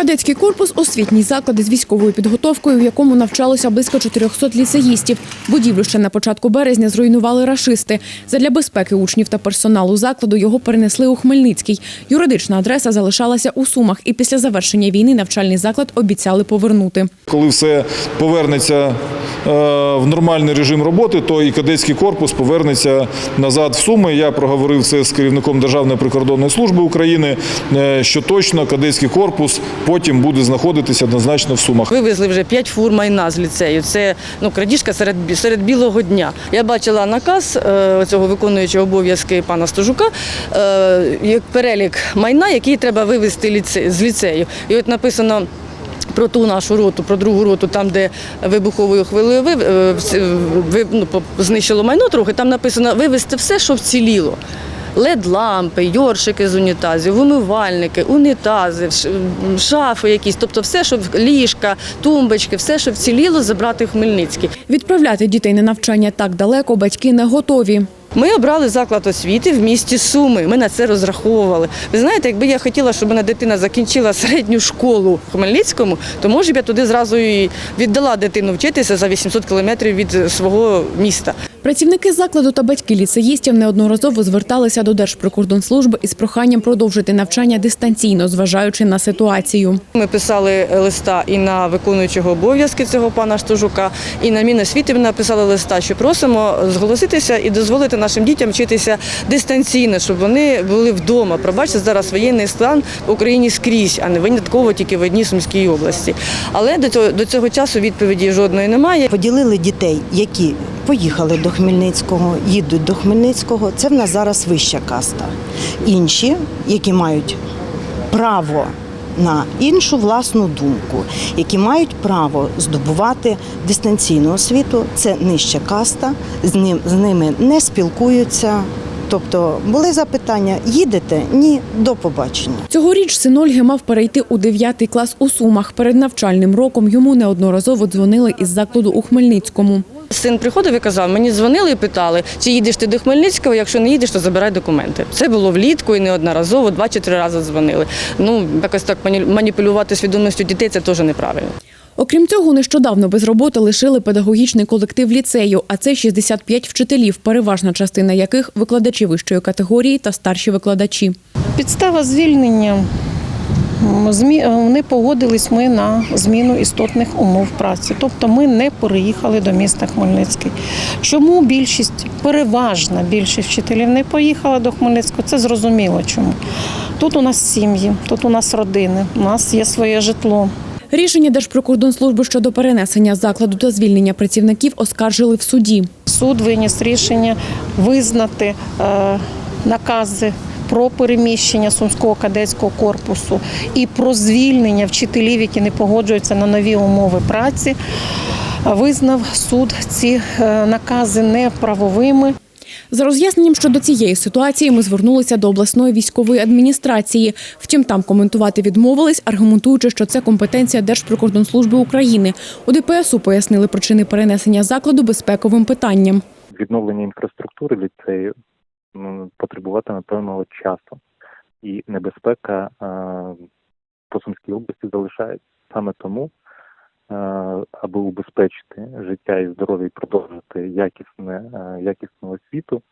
Кадетський корпус освітній заклад із військовою підготовкою, в якому навчалося близько 400 ліцеїстів. Будівлю ще на початку березня зруйнували рашисти. Задля безпеки учнів та персоналу закладу його перенесли у Хмельницький. Юридична адреса залишалася у Сумах, і після завершення війни навчальний заклад обіцяли повернути. Коли все повернеться в нормальний режим роботи, то і кадетський корпус повернеться назад в Суми. Я проговорив це з керівником Державної прикордонної служби України, е, що точно кадетський корпус потім буде знаходитися однозначно в Сумах. Вивезли вже п'ять фур майна з ліцею. Це ну крадіжка серед серед білого дня. Я бачила наказ е, цього виконуючого обов'язки пана Стожука, е, як перелік майна, який треба вивезти ліце, з ліцею. І от написано. Про ту нашу роту, про другу роту, там, де вибуховою хвилею вив, е, ви- ну, знищило майно трохи, там написано вивезти все, що вціліло. Лед-лампи, йоршики з унітазів, умивальники, унітази, шафи якісь, тобто все, що ліжка, тумбочки, все, що вціліло, забрати в Хмельницький. Відправляти дітей на навчання так далеко батьки не готові. Ми обрали заклад освіти в місті Суми. Ми на це розраховували. Ви знаєте, якби я хотіла, щоб мене дитина закінчила середню школу в Хмельницькому, то може б я туди зразу і віддала дитину вчитися за 800 кілометрів від свого міста. Працівники закладу та батьки ліцеїстів неодноразово зверталися до Держприкордонслужби із проханням продовжити навчання дистанційно, зважаючи на ситуацію. Ми писали листа і на виконуючого обов'язки цього пана Штожука, і на Міносвіти ми написали листа, що просимо зголоситися і дозволити нашим дітям вчитися дистанційно, щоб вони були вдома. Пробачте, зараз воєнний стан в Україні скрізь, а не винятково тільки в одній Сумській області. Але до цього, до цього часу відповіді жодної немає. Поділили дітей, які поїхали до Хмельницького, їдуть до Хмельницького. Це в нас зараз вища каста. Інші, які мають право на іншу власну думку, які мають право здобувати дистанційну освіту, це нижча каста. З ним з ними не спілкуються. Тобто були запитання: їдете? Ні, до побачення. Цьогоріч син Ольги мав перейти у 9 клас у Сумах. Перед навчальним роком йому неодноразово дзвонили із закладу у Хмельницькому. Син приходив і казав, мені дзвонили і питали, чи їдеш ти до Хмельницького, якщо не їдеш, то забирай документи. Це було влітку і неодноразово, два чи три рази дзвонили. Ну, якось так мані- маніпулювати свідомістю дітей це теж неправильно. Окрім цього, нещодавно без роботи лишили педагогічний колектив ліцею, а це 65 вчителів, переважна частина яких викладачі вищої категорії та старші викладачі. Підстава звільнення. Е, Вони погодились ми на зміну істотних умов праці. Тобто ми не переїхали до міста Хмельницький. Чому більшість, переважна більшість вчителів не поїхала до Хмельницького? Це зрозуміло чому. Тут у нас сім'ї, тут у нас родини, у нас є своє житло. Рішення Держприкордонслужби щодо перенесення закладу та звільнення працівників оскаржили в суді. Суд виніс рішення визнати е, накази про переміщення сумського кадетського корпусу і про звільнення вчителів, які не погоджуються на нові умови праці. Визнав суд ці е, накази неправовими. За роз'ясненням щодо цієї ситуації ми звернулися до обласної військової адміністрації. Втім, там коментувати відмовились, аргументуючи, що це компетенція Держприкордонслужби України. У ДПСУ пояснили причини перенесення закладу безпековим питанням. відновлення інфраструктури ліцею потребуватиме певного часу, і небезпека е, по Сумській області залишається. Саме тому, е, аби убезпечити життя і здоров'я і продовжити якісне, е, якісну освіту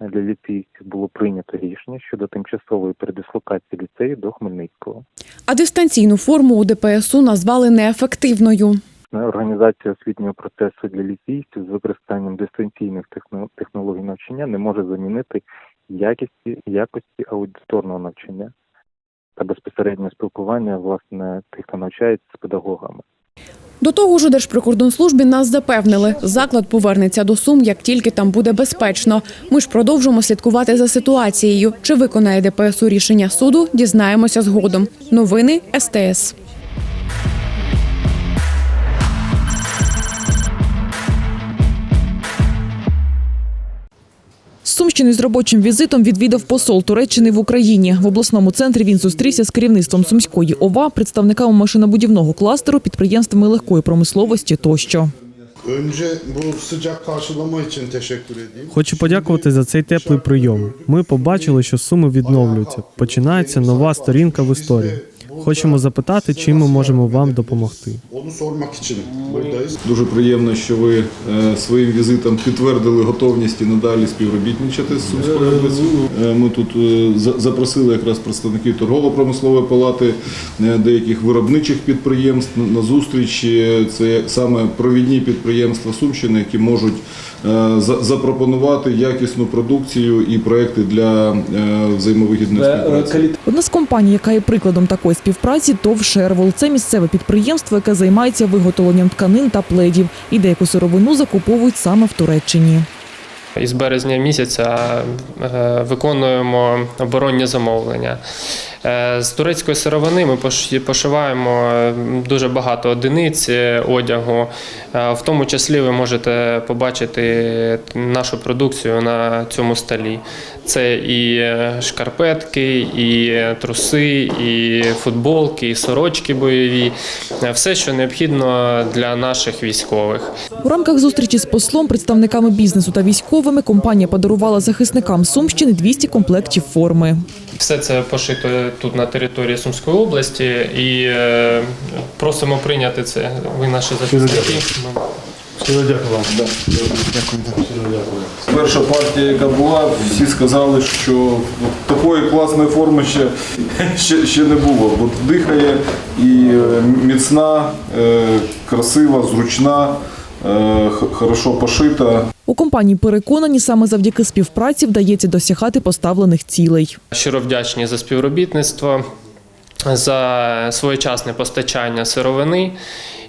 для ліцеїстів, було прийнято рішення щодо тимчасової передислокації ліцею до Хмельницького. А дистанційну форму у ДПСУ назвали неефективною. Організація освітнього процесу для ліцеїстів з використанням дистанційних техно- технологій навчання не може замінити якісті якості аудиторного навчання та безпосереднього спілкування власне тих, хто навчається з педагогами. До того ж, у Держприкордонслужбі нас запевнили, заклад повернеться до Сум, як тільки там буде безпечно. Ми ж продовжимо слідкувати за ситуацією. Чи виконає ДПСУ рішення суду, дізнаємося згодом. Новини СТС. Сумщини з робочим візитом відвідав посол Туреччини в Україні. В обласному центрі він зустрівся з керівництвом Сумської ОВА, представниками машинобудівного кластеру, підприємствами легкої промисловості тощо. Хочу подякувати за цей теплий прийом. Ми побачили, що суми відновлюються. Починається нова сторінка в історії. Хочемо запитати, чим ми можемо вам допомогти. Дуже приємно, що ви е, своїм візитом підтвердили готовність і надалі співробітничати з Сумською. Е, Ми тут е, за- запросили якраз представників торгово-промислової палати, деяких виробничих підприємств на- на зустріч. Е, Це саме провідні підприємства Сумщини, які можуть за- запропонувати якісну продукцію і проекти для взаємовигідної співпраці. Одна з компаній, яка є прикладом такої співпраці, ТОВ «Шервол». Це місцеве підприємство, яке займається виготовленням тканин та пледів. І деяку сировину закуповують саме в Туреччині. Із березня місяця е, виконуємо оборонні замовлення. Е, З турецької сировини ми пош- пошиваємо е, дуже багато одиниць е, одягу. В тому числі ви можете побачити нашу продукцію на цьому столі. Це і шкарпетки, і труси, і футболки, і сорочки бойові. Все, що необхідно для наших військових. У рамках зустрічі з послом, представниками бізнесу та військовими компанія подарувала захисникам Сумщини 200 комплектів форми. Все це пошито тут на території Сумської області і е, просимо прийняти це. Ви наші захисники. Ми- Перша партія, яка була, всі сказали, що такої класної форми ще, ще, ще не було. Бо дихає і е, міцна, е, красива, зручна, е, хорошо пошита. У компанії переконані, саме завдяки співпраці вдається досягати поставлених цілей. Щиро вдячні за співробітництво, за своєчасне постачання сировини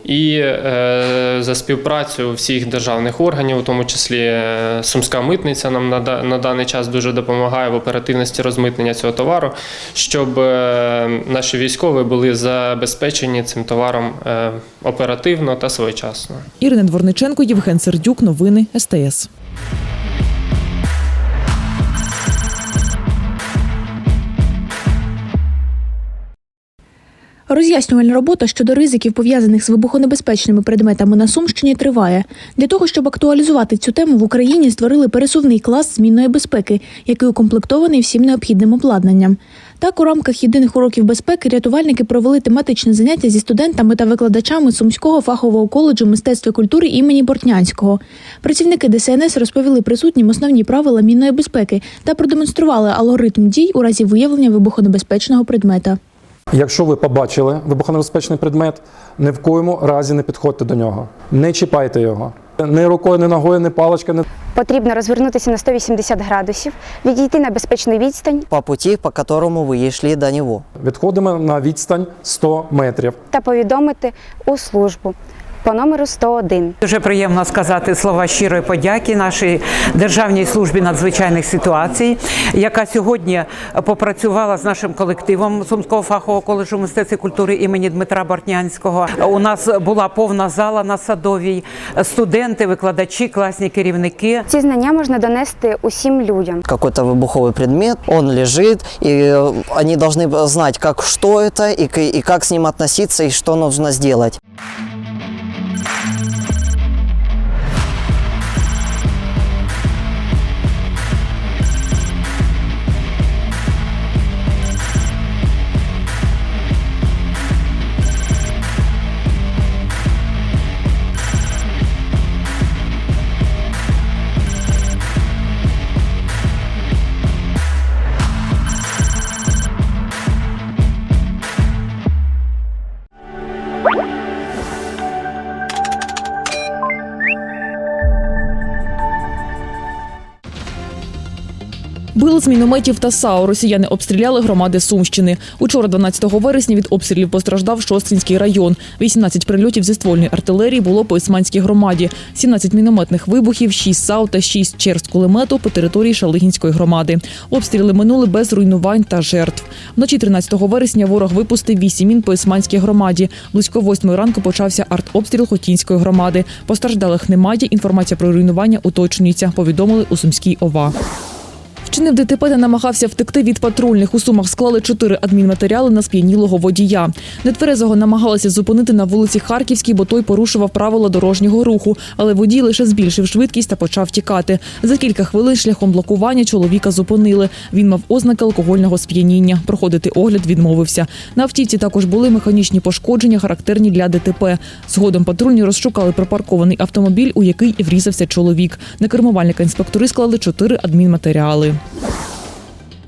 і е, за співпрацю всіх державних органів, у тому числі е, Сумська митниця нам на, на даний час дуже допомагає в оперативності розмитнення цього товару, щоб е, наші військові були забезпечені цим товаром оперативно та своєчасно. Ірина Дворниченко, Євген Сердюк. Новини СТС. Роз'яснювальна робота щодо ризиків, пов'язаних з вибухонебезпечними предметами на Сумщині, триває. Для того, щоб актуалізувати цю тему, в Україні створили пересувний клас змінної безпеки, який укомплектований всім необхідним обладнанням. Так, у рамках єдиних уроків безпеки рятувальники провели тематичне заняття зі студентами та викладачами Сумського фахового коледжу мистецтва і культури імені Бортнянського. Працівники ДСНС розповіли присутнім основні правила мінної безпеки та продемонстрували алгоритм дій у разі виявлення вибухонебезпечного предмета. Якщо ви побачили вибухонебезпечний предмет, ні в коєму разі не підходьте до нього. Не чіпайте його. Ні рукою, ні ногою, ні паличка, ні Потрібно розвернутися на 180 градусів, відійти на безпечну відстань по путі, по которому ви йшли до нього. відходимо на відстань 100 метрів. та повідомити у службу по номеру 101. Дуже приємно сказати слова щирої подяки нашій Державній службі надзвичайних ситуацій, яка сьогодні попрацювала з нашим колективом Сумського фахового коледжу мистецтва і культури імені Дмитра Бортнянського. У нас була повна зала на садовій, студенти, викладачі, класні керівники. Ці знання можна донести усім людям. Какой-то выбуховый предмет, он лежит, и э, они должны знать, как, что это, и, к- и как с ним относиться, и что нужно сделать. З мінометів та САУ. Росіяни обстріляли громади Сумщини. Учора, 12 вересня, від обстрілів постраждав Шостринський район. 18 прильотів зі ствольної артилерії було по Ісманській громаді, 17 мінометних вибухів, 6 САУ та 6 черз кулемету по території Шалигінської громади. Обстріли минули без руйнувань та жертв. Вночі 13 вересня ворог випустив 8 мін по Ісманській громаді. Близько 8 ранку почався артобстріл Хотінської громади. Постраждалих немає. Інформація про руйнування уточнюється. Повідомили у Сумській ОВА. Вчинив ДТП та намагався втекти від патрульних. У сумах склали чотири адмінматеріали на сп'янілого водія. Нетверезого намагалися зупинити на вулиці Харківській, бо той порушував правила дорожнього руху. Але водій лише збільшив швидкість та почав тікати. За кілька хвилин шляхом блокування чоловіка зупинили. Він мав ознаки алкогольного сп'яніння. Проходити огляд відмовився. На автівці також були механічні пошкодження, характерні для ДТП. Згодом патрульні розшукали припаркований автомобіль, у який врізався чоловік. На кермувальника інспектори склали чотири адмінматеріали.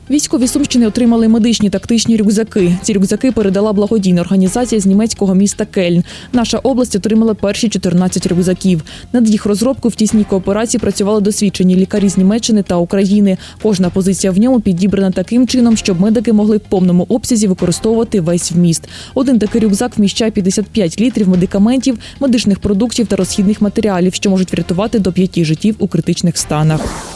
Військові Сумщини отримали медичні тактичні рюкзаки. Ці рюкзаки передала благодійна організація з німецького міста Кельн. Наша область отримала перші 14 рюкзаків. Над їх розробкою в тісній кооперації працювали досвідчені лікарі з Німеччини та України. Кожна позиція в ньому підібрана таким чином, щоб медики могли в повному обсязі використовувати весь вміст. Один такий рюкзак вміщає 55 літрів медикаментів, медичних продуктів та розхідних матеріалів, що можуть врятувати до п'яти життів у критичних станах.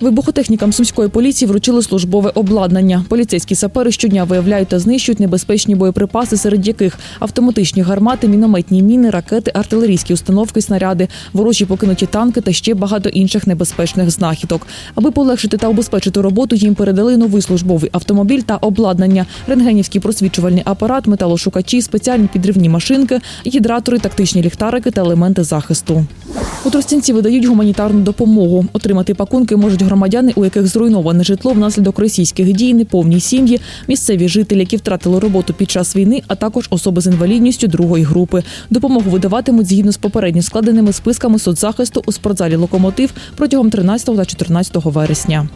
Вибухотехнікам сумської поліції вручили службове обладнання. Поліцейські сапери щодня виявляють та знищують небезпечні боєприпаси, серед яких автоматичні гармати, мінометні міни, ракети, артилерійські установки, снаряди, ворожі покинуті танки та ще багато інших небезпечних знахідок. Аби полегшити та убезпечити роботу, їм передали новий службовий автомобіль та обладнання, рентгенівський просвічувальний апарат, металошукачі, спеціальні підривні машинки, гідратори, тактичні ліхтарики та елементи захисту. У Тростянці видають гуманітарну допомогу. Отримати пакунки можуть громадяни, у яких зруйноване житло внаслідок російських дій, неповні сім'ї, місцеві жителі, які втратили роботу під час війни, а також особи з інвалідністю другої групи. Допомогу видаватимуть згідно з попередньо складеними списками соцзахисту у спортзалі Локомотив протягом 13 та 14 вересня.